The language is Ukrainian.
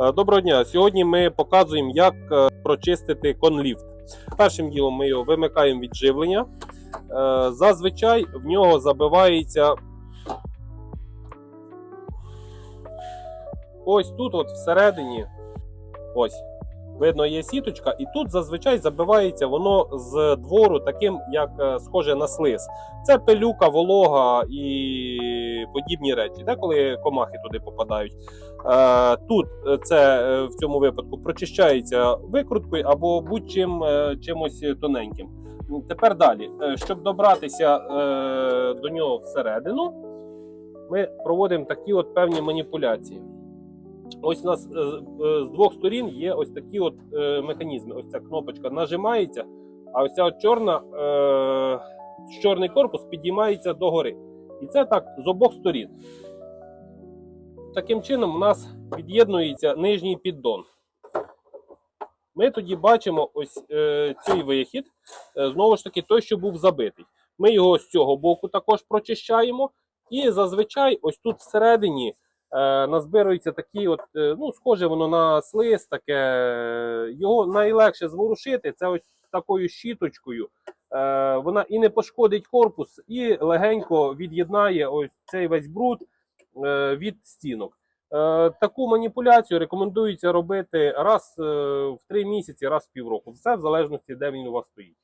Е, Доброго дня. Сьогодні ми показуємо, як е, прочистити конліфт. Першим ділом ми його вимикаємо від живлення. Е, Зазвичай в нього забивається ось тут, от всередині. Ось. Видно, є сіточка, і тут зазвичай забивається воно з двору, таким, як е, схоже на слиз. Це пилюка, волога і подібні речі, де коли комахи туди попадають. Е, Тут е, це в цьому випадку прочищається викруткою або будь-чим чимось тоненьким. Тепер далі, щоб добратися до нього всередину, ми проводимо такі от певні маніпуляції. Ось у нас е, е, з двох сторін є ось такі от е, механізми. Ось ця кнопочка нажимається, а ось ця от чорна, чорний корпус підіймається догори. І це так з обох сторін. Таким чином, у нас від'єднується нижній піддон. Ми тоді бачимо ось е, цей вихід, е, знову ж таки, той, що був забитий. Ми його з цього боку також прочищаємо. І зазвичай, ось тут всередині назбирується такі, от, е, ну, схоже воно на слиз, таке. е, Його найлегше зворушити. Це ось такою щіточкою. Е, вона і не пошкодить корпус, і легенько від'єднає ось цей весь бруд е, від стінок. Е, Таку маніпуляцію рекомендується робити раз е, в три місяці, раз в півроку. Все в залежності, де він у вас стоїть.